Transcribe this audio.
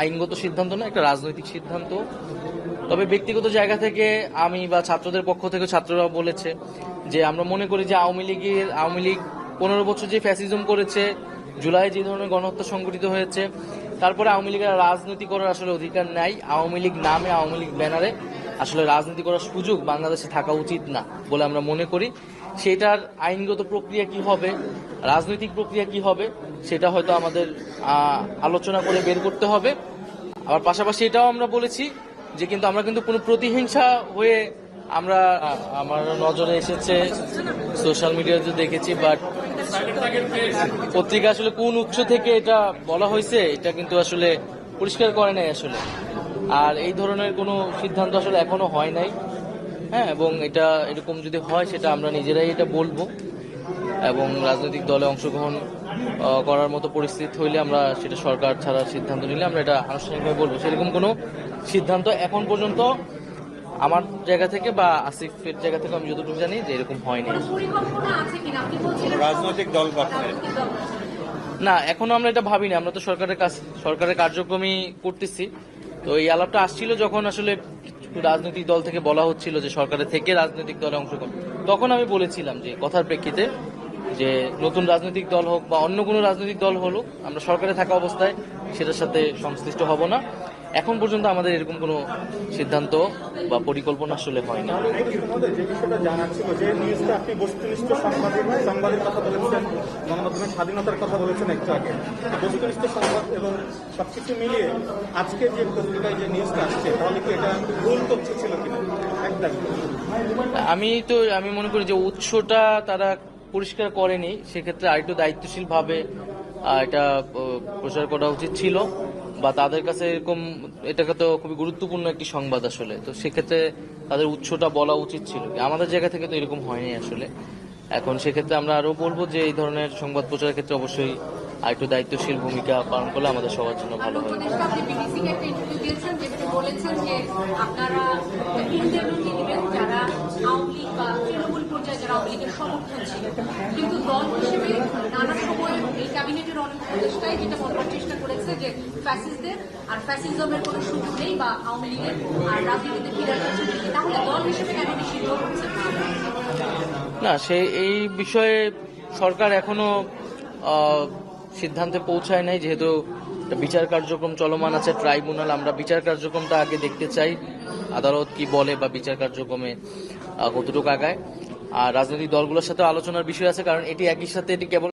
আইনগত সিদ্ধান্ত না, একটা রাজনৈতিক সিদ্ধান্ত। তবে ব্যক্তিগত জায়গা থেকে আমি বা ছাত্রদের পক্ষ থেকে ছাত্ররা বলেছে যে আমরা মনে করি যে আওয়ামী লীগের, আওয়ামী লীগ পনেরো বছর যে ফ্যাসিজম করেছে, জুলাই যে ধরনের গণহত্যা সংঘটিত হয়েছে, তারপরে আওয়ামী লীগের রাজনীতি করার আসলে অধিকার নাই। আওয়ামী লীগ নামে, আওয়ামী লীগ ব্যানারে আসলে রাজনীতি করার সুযোগ বাংলাদেশে থাকা উচিত না বলে আমরা মনে করি। সেটার আইনগত প্রক্রিয়া কি হবে, রাজনৈতিক প্রক্রিয়া কি হবে সেটা হয়তো আমাদের আলোচনা করে বের করতে হবে। আবার পাশাপাশি এটাও আমরা বলেছি যে কিন্তু আমরা কিন্তু কোনো প্রতিহিংসা হয়ে আমরা আমার নজরে এসেছে। সোশ্যাল মিডিয়াতে দেখেছি, বাট পত্রিকা আসলে কোন উৎস থেকে এটা বলা হয়েছে, এটা কিন্তু আসলে পরিষ্কার করে নাই আসলে। আর এই ধরনের কোনো সিদ্ধান্ত আসলে এখনও হয় নাই। হ্যাঁ এবং এটা এরকম যদি হয়, সেটা আমরা নিজেরাই এটা বলব। এবং রাজনৈতিক দলে অংশগ্রহণ করার মতো পরিস্থিতি হইলে আমরা সেটা সরকার ছাড়ার সিদ্ধান্ত নিলে আমরা এটা আনুষ্ঠানিকভাবে বলব। সেরকম কোনো সিদ্ধান্ত এখন পর্যন্ত আমার জায়গা থেকে বা আসিফের জায়গা থেকে আমি যতটুকু জানি যে এরকম হয়নি। পরিকল্পনা আছে কিনা? আপনি বলছিলেন রাজনৈতিক দল গঠনের। না এখনও আমরা এটা ভাবিনি। আমরা তো সরকারের কাজ সরকারের কার্যক্রমই করতেছি। তো এই আলাপটা আসছিল যখন আসলে রাজনৈতিক দল থেকে বলা হচ্ছিল যে সরকারের থেকে রাজনৈতিক দলে অংশগ্রহণ। তখন আমি বলেছিলাম যে কথার প্রেক্ষিতে যে নতুন রাজনৈতিক দল হোক বা অন্য কোনো রাজনৈতিক দল হলো আমরা সরকারে থাকা অবস্থায় সেটার সাথে সংশ্লিষ্ট হব না। এখন পর্যন্ত আমাদের এরকম কোনো সিদ্ধান্ত বা পরিকল্পনা আসলে হয় গণমাধ্যমের স্বাধীনতার কথা বলেছেন একটু আগে। বস্তুনিষ্ঠ সংবাদ এবং সবকিছু মিলিয়ে আজকে যে পত্রিকায় যে নিউজটা আসছে তাহলে কি এটা ভুল তথ্য ছিল কিনা? একদম আমি তো আমি মনে করি যে উৎসটা তারা পরিষ্কার করেনি, সেক্ষেত্রে আরেকটু দায়িত্বশীল ভাবে এটা প্রচার করা উচিত ছিল। বা তাদের কাছে এরকম, এটাকে তো খুবই গুরুত্বপূর্ণ একটি সংবাদ আসলে। তো সেক্ষেত্রে তাদের উৎসটা বলা উচিত ছিল। আমাদের জায়গা থেকে তো এরকম হয়নি আসলে। এখন সেক্ষেত্রে আমরা আরও বলব যে এই ধরনের সংবাদ প্রচারের ক্ষেত্রে অবশ্যই আরেকটু দায়িত্বশীল ভূমিকা পালন করলে আমাদের সবার জন্য ভালো হয়। উপদেষ্টা আপনি BBC কে একটা ইন্টারভিউ দিয়েছেন যেখানে বলেছেন যে আপনারা ইন্টারভিউ দিবেন যারা আওয়ামী লীগ বা তৃণমূল পর্যায়ে যারা আওয়ামী লীগের সমর্থন ছিল। কিন্তু দল হিসেবে নানা সময় এই ক্যাবিনেটের অনেক উপদেষ্টাই যেটা বলবার চেষ্টা করেছে যে ফ্যাসিস্টদের আর ফ্যাসিজমের কোনো সুযোগ নেই বা আওয়ামী লীগের আর রাজনীতিতে ফিরে সুযোগ নেই। তাহলে দল হিসেবে কেন নিষিদ্ধ হচ্ছে না না সে এই বিষয়ে সরকার এখনও আহ, সিদ্ধান্তে পৌঁছায় নাই, যেহেতু বিচার কার্যক্রম চলমান আছে, ট্রাইব্যুনাল, আমরা বিচার কার্যক্রমটা আগে দেখতে চাই, আদালত কি বলে বা বিচার কার্যক্রমে কতটুকু আগায়। আর রাজনৈতিক দলগুলোর সাথে আলোচনার বিষয় আছে, কারণ এটি একই সাথে এটি কেবল